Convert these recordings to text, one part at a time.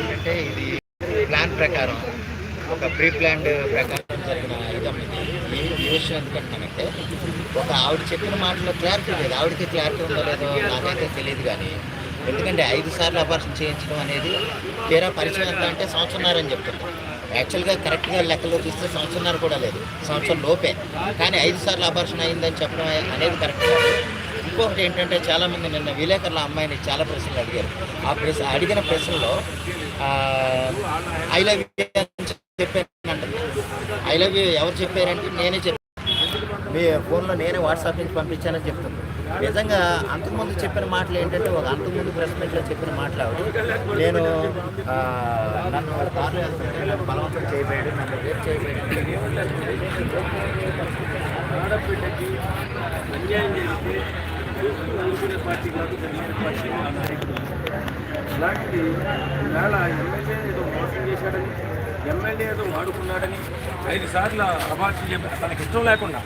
ఏంటంటే ఇది ప్లాన్ ప్రకారం ఒక ప్రీ ప్లాన్డ్ ప్రకారం జరిగిన ఐటమ్ ఇది. ఈ- విషయం ఎందుకంటున్నానంటే ఒక ఆవిడ చెప్పిన మాటలో క్లారిటీ లేదు. ఆవిడకి క్లారిటీ ఉందో లేదో నాకైతే తెలియదు కానీ ఎందుకంటే ఐదు సార్లు అపార్షన్ చేయించడం అనేది తీరా పరిచయం ఎంత అంటే సంవత్సరంన్నర అని చెప్తుంది. యాక్చువల్గా కరెక్ట్గా లెక్కలో చూస్తే సంవత్సరంన్నర కూడా లేదు. సంవత్సరం లోపే. కానీ ఐదు సార్లు అపార్షన్ అయిందని చెప్పడం అనేది కరెక్ట్ కాదు. ఇంకొకటి ఏంటంటే చాలామంది నిన్న విలేకరుల అమ్మాయిని చాలా ప్రశ్నలు అడిగారు. ఆ ప్రశ్న అడిగిన ప్రశ్నలో ఐ లవ్ చెప్పాను ఐ లవ్ యూ ఎవరు చెప్పారంటే నేనే చెప్పాను మీ ఫోన్లో నేనే వాట్సాప్ నుంచి పంపించానని చెప్తుంది నిజంగా అంతకుముందు చెప్పిన మాటలు ఏంటంటే ఒక అంతకుముందు ప్రెస్ మీట్లో చెప్పిన మాటలు నేను ఆ, నన్ను కార్లో వెళ్తుంటే నన్ను బలవంతం చేయబోయాడు నన్ను రేపు చేయబోయాడు అన్యాయం చేస్తే పార్టీ కాదు పార్టీ. ఇలాంటిది ఈవేళ ఎమ్మెల్యే ఏదో మోసం చేశాడని ఎమ్మెల్యే ఏదో వాడుకున్నాడని ఐదు సార్లు అబార్షన్ చెప్పి తనకి ఇష్టం లేకుండా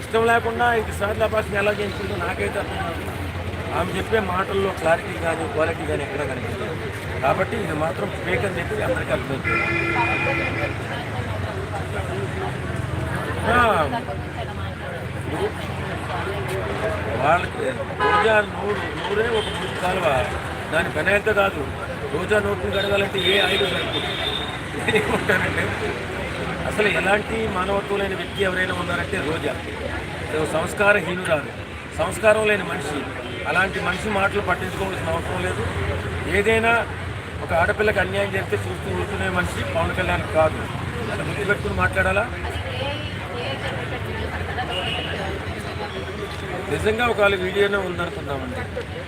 ఇష్టం లేకుండా ఐదు సార్లు అబార్షన్ ఎలా చేయించిందో నాకైతే అర్థం కాదు. ఆమె చెప్పే మాటల్లో క్లారిటీ కానీ క్వాలిటీ కానీ ఎక్కడ కనిపిస్తుంది కాబట్టి ఇది మాత్రం ఫేక్ అని చెప్పి అందరికీ అర్థమవుతుంది వాళ్ళకి నూరు నూరే ఒక మూడు కాలువ దాని పని ఎంత కాదు? రోజా నోట్లు కడగాలంటే ఏ ఆయిల్ సరిపోతుంది అసలు ఎలాంటి మానవత్వం లేని వ్యక్తి ఎవరైనా ఉన్నారంటే రోజా. సంస్కారహీనురాలు. సంస్కారం లేని మనిషి. అలాంటి మనిషి మాటలు పట్టించుకోవాల్సిన అవసరం లేదు. ఏదైనా ఒక ఆడపిల్లకి అన్యాయం చేస్తే చూస్తూ ఊరుకునే మనిషి పవన్ కళ్యాణ్ కాదు. అది గుర్తుపెట్టుకుని మాట్లాడాలా? నిజంగా ఒకవేళ వీడియోనే ఉందనుకుందామండి.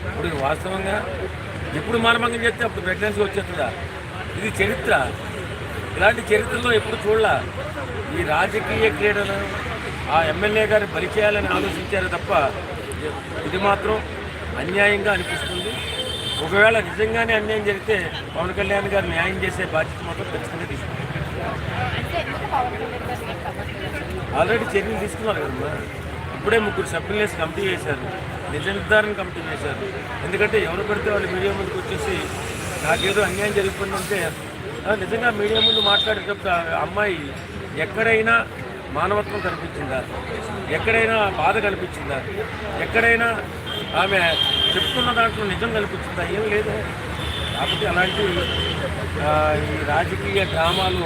ఇప్పుడు వాస్తవంగా ఎప్పుడు మానభంగం చేస్తే అప్పుడు ప్రెగ్నెన్సీ వచ్చేస్తుందా? ఇది చరిత్ర. ఇలాంటి చరిత్రలో ఎప్పుడు చూడాల. ఈ రాజకీయ క్రీడను ఆ ఎమ్మెల్యే గారిని బలి చేయాలని ఆలోచించారు తప్ప ఇది మాత్రం అన్యాయంగా అనిపిస్తుంది. ఒకవేళ నిజంగానే అన్యాయం జరిగితే పవన్ కళ్యాణ్ గారు న్యాయం చేసే బాధ్యత మాత్రం ఖచ్చితంగా తీసుకుంటారు. ఆల్రెడీ చర్యలు తీసుకున్నారు కదమ్మా. ఇప్పుడే ముగ్గురు సభ్యులు వేసి కమిటీ చేశారు నిజ నిర్ధారణ కమిటీ చేశారు. ఎందుకంటే ఎవరు పెడితే వాళ్ళు మీడియా ముందుకు వచ్చేసి నాకేదో అన్యాయం జరుగుతుందంటే ఆ, నిజంగా మీడియా ముందు మాట్లాడేటప్పుడు అమ్మాయి ఎక్కడైనా మానవత్వం కనిపించిందా? ఎక్కడైనా బాధ కనిపించిందా? ఎక్కడైనా ఆమె చెప్తున్న దాంట్లో నిజం కనిపించిందా? ఏం లేదు. కాబట్టి అలాంటి ఈ రాజకీయ డ్రామాలు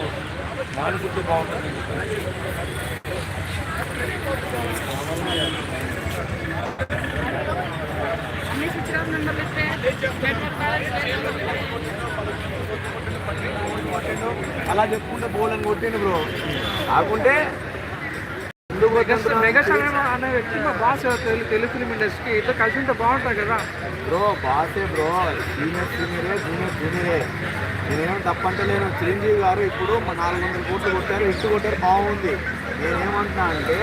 మానుకుంటూ బాగుంటుంది అలా చెప్పుకుంటే బోలని కొట్టిండు బ్రో. కాకుంటే మెగా స్టార్ అనే వ్యక్తి మా బాస్ తెలుగు ఫిలిం ఇట్లా కలిసి ఉంటే బాగుంటుంది కదా. బ్రో బాసే బ్రో. సీనియర్ సీనియరే జూనియర్ జూనియరే నేనేం తప్పంటలేను. చిరంజీవి గారు ఇప్పుడు నాలుగు వందల కోట్లు కొట్టారు ఇటు కొట్టారు బాగుంది నేనేమంటున్నా అంటే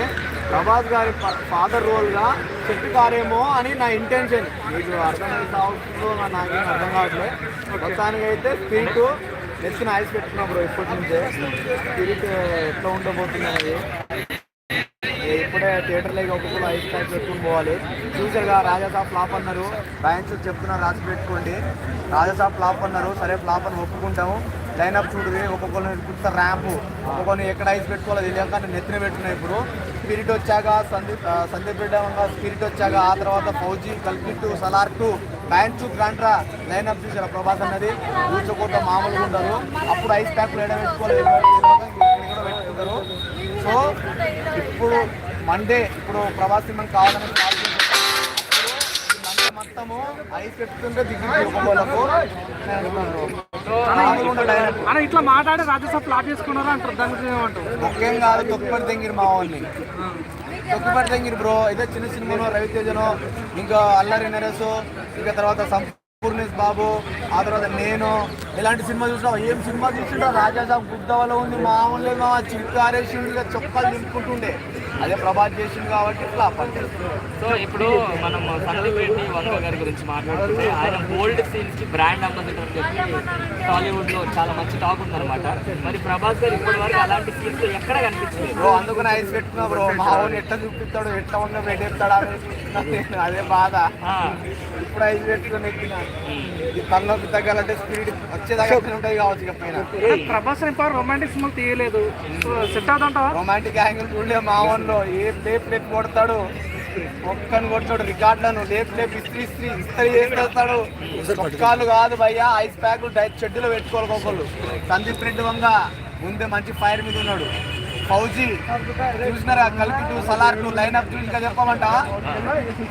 ప్రభాస్ గారి ఫాదర్ రోల్గా చెప్తారేమో అని నా ఇంటెన్షన్. మీకు అర్థమైతే అవుతుందో నాకు నాకేం అర్థం కావట్లేదు మొత్తానికి అయితే స్పిరిట్ నెచ్చిన ఐస్ పెట్టుకున్నా బ్రో ఇప్పటి నుంచే. స్పిరిట్ ఎట్లా ఉండబోతుంది అనేది ఇప్పుడే థియేటర్లోకి ఒక్కొక్కరు ఐస్ ప్యాక్ పెట్టుకుని పోవాలి. చూసారుగా రాజాసాబ్ ఫ్లాప్ అన్నారు. రాయన్స్ చెప్తున్నారు రాసి పెట్టుకోండి. రాజాసాబ్ ఫ్లాప్ అన్నారు. సరే ఫ్లాప్ అని ఒప్పుకుంటాము. లైనప్ చూడవి ఒక్కొక్కరిని కుట్ట ర్యాంపు. ఒక్కొక్కరిని ఎక్కడ ఐస్ పెట్టుకోవాలో తెలియక నేను నెత్తిన పెట్టుకున్నాయి ఇప్పుడు. స్పిరిట్ వచ్చాక సందీప్ సందీప్ రెడ్డి స్పిరిట్ వచ్చాక ఆ తర్వాత ఫౌజీ కల్పిట్టు సలార్ టు బ్యాంచు గ్రాంట్రా లైనప్ చూసారు ప్రభాస్ అన్నది. కూర్చోకుండా మామూలుగా ఉండరు అప్పుడు ఐస్ ప్యాక్ వేయడం పెట్టుకోవాలి సో ఇప్పుడు మండే ఇప్పుడు ప్రభాస్ మనం కావాలని మొత్తము ఐస్ పెట్టుకుంటే దిగ్గు మామూలుగా ఇట్లా మాట్లాడి రాజ్యసభ ఫ్లాప్ చేసుకున్నారా అంటారు దాని గురించి ఏమంటారు? ఒకేం కాదు తొక్కుపడి తెంగిరి మా వాళ్ళని తొక్కుపడి తెంగిరి బ్రో ఇదే చిన్న సినిమాను రవితేజను ఇంకా అల్లరి నరేసు ఇంకా తర్వాత సంపూర్ణేష్ బాబు ఆ తర్వాత నేను ఇలాంటి సినిమా చూసినా ఏం సినిమా చూసినా రాజాసాబ్ గుద్దవలో ఉంది మామూలు మా చిక్కారేసి చొక్కాలు నింపుకుంటుండే. అదే ప్రభాస్ చేసింది కాబట్టి ఫ్లాప్ అంటే సో ఇప్పుడు మనం సందీప్ రెడ్డి వంగ గారి గురించి మాట్లాడుతుంటే ఆయన ఓల్డ్ సీన్స్కి బ్రాండ్ అంబాసిడర్ అని చెప్పి టాలీవుడ్లో చాలా మంచి టాక్ ఉందన్నమాట. మరి ప్రభాస్ గారు ఇప్పటి వరకు అలాంటి సీన్స్ ఎక్కడ కనిపించలేదు. బ్రో అందుకని ఐస్ పెట్టుకున్నా బ్రో. మా ఊరిని ఎట్లా చూపిస్తాడు ఎట్లా ఉందో పెట్టేస్తాడు. అదే బాధ. ఇప్పుడు ఐస్ పెట్టుకుని ఎక్కిన. తనలోకి తగ్గాలంటే స్పీడ్ వచ్చేదాకా ఉంటుంది కావచ్చు ఇక పైన. ప్రభాస్ రొమాంటిక్ సినిమా తీయలేదు. సెట్ అవుతుంటావా రొమాంటిక్ యాంగిల్ చూడలే మా ఊళ్ళో ఏ లేపు లేపు కొడతాడు? ఒక్కని కొడతాడు రికార్డులను లేపు లేపు ఇస్త్రీ ఇస్త్రీ ఇస్త్రీ చేస్తాడు చొక్కాలు కాదు భయ్యా ఐస్ ప్యాక్ చెడ్డీలో పెట్టుకోవాలి ఒకళ్ళు సందీప్ రెడ్డి వంగ ముందే మంచి ఫైర్ మీద ఉన్నాడు. ఫౌజీ చూసినారా? కల్కి two Salaar two line up చూసి చెప్పమంట?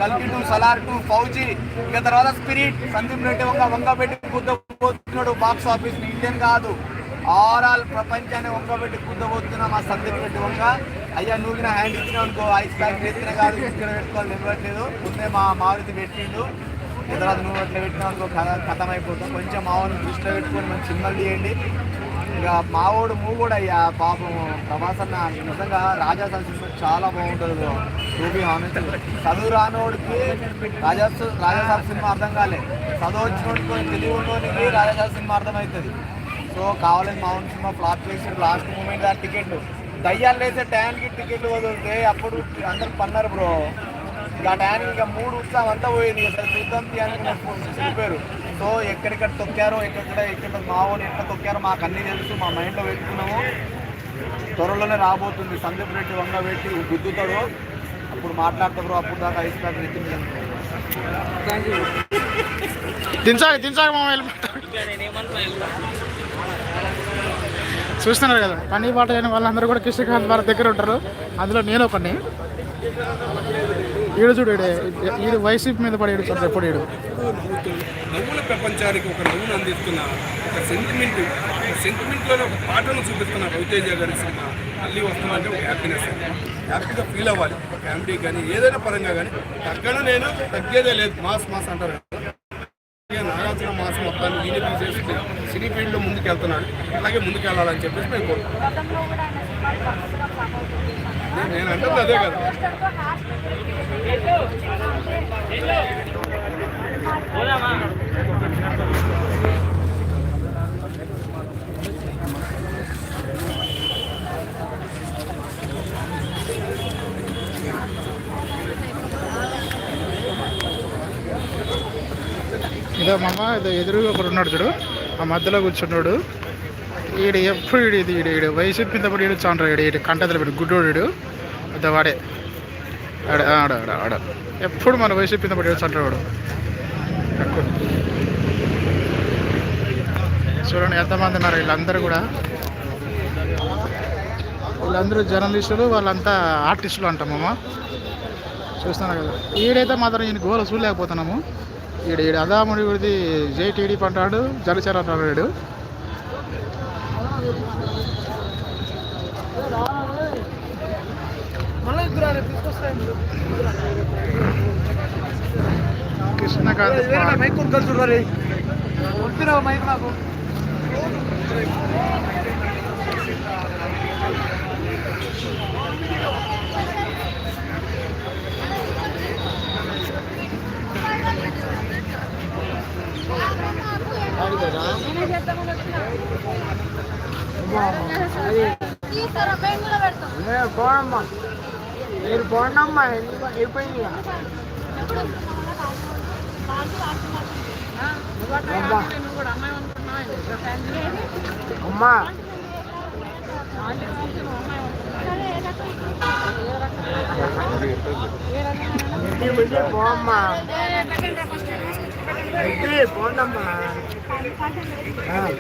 కల్కి టూ సలార్ టూ ఫౌజీ. ఇక తర్వాత స్పిరిట్ సందీప్ రెడ్డి వంగ వంక పెట్టి కుద్దబోతున్నాడు బాక్స్ ఆఫీస్ ఇండియన్ కాదు ఆల్ ప్రపంచాన్ని వంగబెట్టి కుద్దబోతున్నా మా సందీప్ రెడ్డి వంక. అయ్యా నువ్వు నా హ్యాండ్ ఇచ్చినావు అనుకో ఐస్ ప్యాక్ ఎత్తిన కాదు ఇక్కడ పెట్టుకోవాలి ఇవ్వట్లేదు ముందే మా మారుతి పెట్టిండు. తర్వాత నువ్వు అట్లా పెట్టినావు అనుకో కథ కొంచెం మావాడిని దృష్టిలో పెట్టుకొని మనం సినిమాలు తీయండి. ఇక మావోడు మూ కూడా అయ్యా పాపం ప్రభాస్ అన్న నిజంగా రాజా సరస్సు చాలా బాగుంటుంది బ్రో టూబీ హానెస్ట్ చదువు రానోడికి రాజా రాజా సినిమా అర్థం కాలే. చదువు వచ్చినోడికి తెలివి ఉన్నోడికి రాజా సినిమా అర్థమవుతుంది. సో కావాలని మామూలు సినిమా ఫ్లాప్ చేసి లాస్ట్ మూమెంట్ ఆ టికెట్ దయ్యాలు వేసే టైంకి టికెట్లు వదిలితే అప్పుడు అందరు పన్నారు బ్రో. ఆ టైంకి ఇంకా మూడు ఉత్సాహం అంతా పోయింది సరే చూద్దాం చెప్పారు. సో ఎక్కడెక్కడ తొక్కారో ఎక్కడ ఎక్కడ మా వాళ్ళు ఎక్కడ తొక్కారో మాకు అన్నీ తెలుసు మా మైండ్లో పెట్టుకున్నాము. త్వరలోనే రాబోతుంది సందీప్ రెడ్డి వంగ పెట్టి గుద్దుతాడు. అప్పుడు మాట్లాడతా బ్రో అప్పుడు దాకా ఐస్ ప్యాక్ దించాలి దించాలి మా చూస్తున్నారు కదా పని పాట లేని వాళ్ళందరూ కూడా కృష్ణకాంత్ వారి దగ్గర ఉంటారు. అందులో నేను ఒకని ఈడు చూడు ఈడు వైసీపీ మీద పడి ఏడు చూడు ఎప్పుడు ఈడు నవ్వుల ప్రపంచానికి ఒక నవ్వును అందిస్తున్న ఒక సెంటిమెంట్ ఒక సెంటిమెంట్లోనే ఒక పాటను చూపిస్తున్న రవితేజ గారి సినిమా మళ్ళీ వస్తుందంటే ఒక హ్యాపీనెస్ హ్యాపీగా ఫీల్ అవ్వాలి. ఫ్యామిలీ కానీ ఏదైనా పరంగా కానీ తగ్గడం నేను తగ్గేదే లేదు. మాస్ మాస్ అంటారు నాగార్జున మాస్ మొత్తాన్ని ఈయన తీసేసి సినీ ఫీల్డ్లో ముందుకు వెళ్తున్నాడు అలాగే ముందుకు వెళ్ళాలని చెప్పేసి మేము కోరుకుంటున్నాం. నేను అంటే అదే కదా. ఇదో మామ ఇదో ఎదురుగా ఒకడు ఉన్నాడు చూడు. ఆ మధ్యలో కూర్చున్నాడు. ఈడు ఎప్పుడు ఈడు ఇది ఈడు ఈడు వైసీపీ మీద పడి చాండ్రా ఈడు ఈడు కంటదలు పెట్టి గుడ్డోడు పెద్ద వాడే. ఆడ ఆడ ఆడ ఆడ. ఎప్పుడు మన వయసు మీద పడి చాండ్రా వాడు. చూడండి ఎంతమంది ఉన్నారు వీళ్ళందరూ కూడా. వీళ్ళందరూ జర్నలిస్టులు వాళ్ళంతా ఆర్టిస్టులు అంటామమ్మ చూస్తున్నారు కదా. ఈడైతే మాత్రం ఈయన గోల చూడలేకపోతున్నాము. ఈడ ఈడ అదాముడి గుడిది జేటీడీ పంటాడు అంటాడు అంటాడు వీడు మళ్ళీ ఇద్దరు తీసుకొస్తాయి కృష్ణకాంత్ మైక్ కొనుక్కొని చూడాలి వద్దురా మైక్ నాకు? తీస్తారా బెంగులో పెడతాం మీరు పోనమ్మా అయిపోయింది ఎప్పుడు? అమ్మా. పోమ్మా. పోండమ్మా.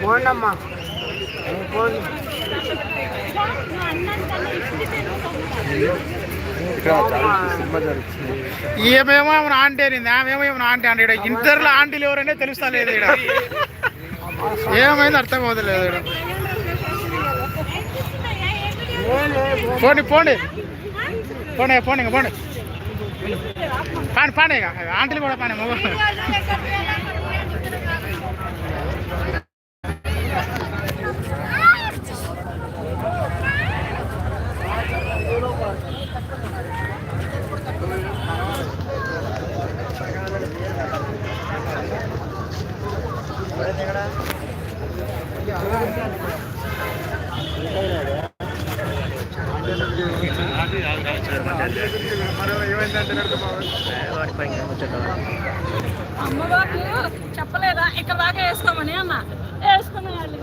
పోండమ్మా. పోండి. ఏమేమో ఏమైనా ఆంటీ అనింది ఆమెమో ఏమైనా ఆంటీ అంటే ఈడ ఇద్దరులో ఆంటీలు ఎవరనే తెలుస్తా లేదు ఇక్కడ ఏమైంది అర్థం అవుతలేదు ఈడ పోండి పోండి పోండి పోండి ఇంకా పోండి పాండి పాండి ఇక ఆంటీలు కూడా పాండి మగ అమ్మవారు చెప్పలేదా? ఇక్కడ దాకా వేసుకోమని అన్న. వేసుకుని వాళ్ళు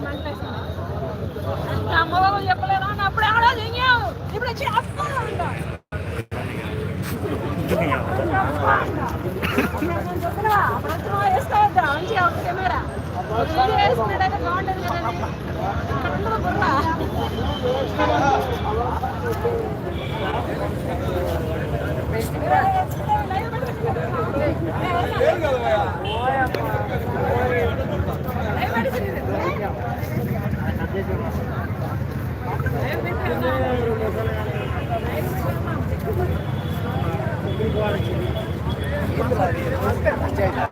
అమ్మవారు చెప్పలేదా? అన్న అప్పుడు ఎవడో దిగావు. ఇప్పుడు వచ్చిన వేసుకోవద్దా. మంచిగా కెమెరా. వీడియో వేసుకున్నాడైతే బాగుంటుంది కదండి ¡Vamos! ¡Vamos!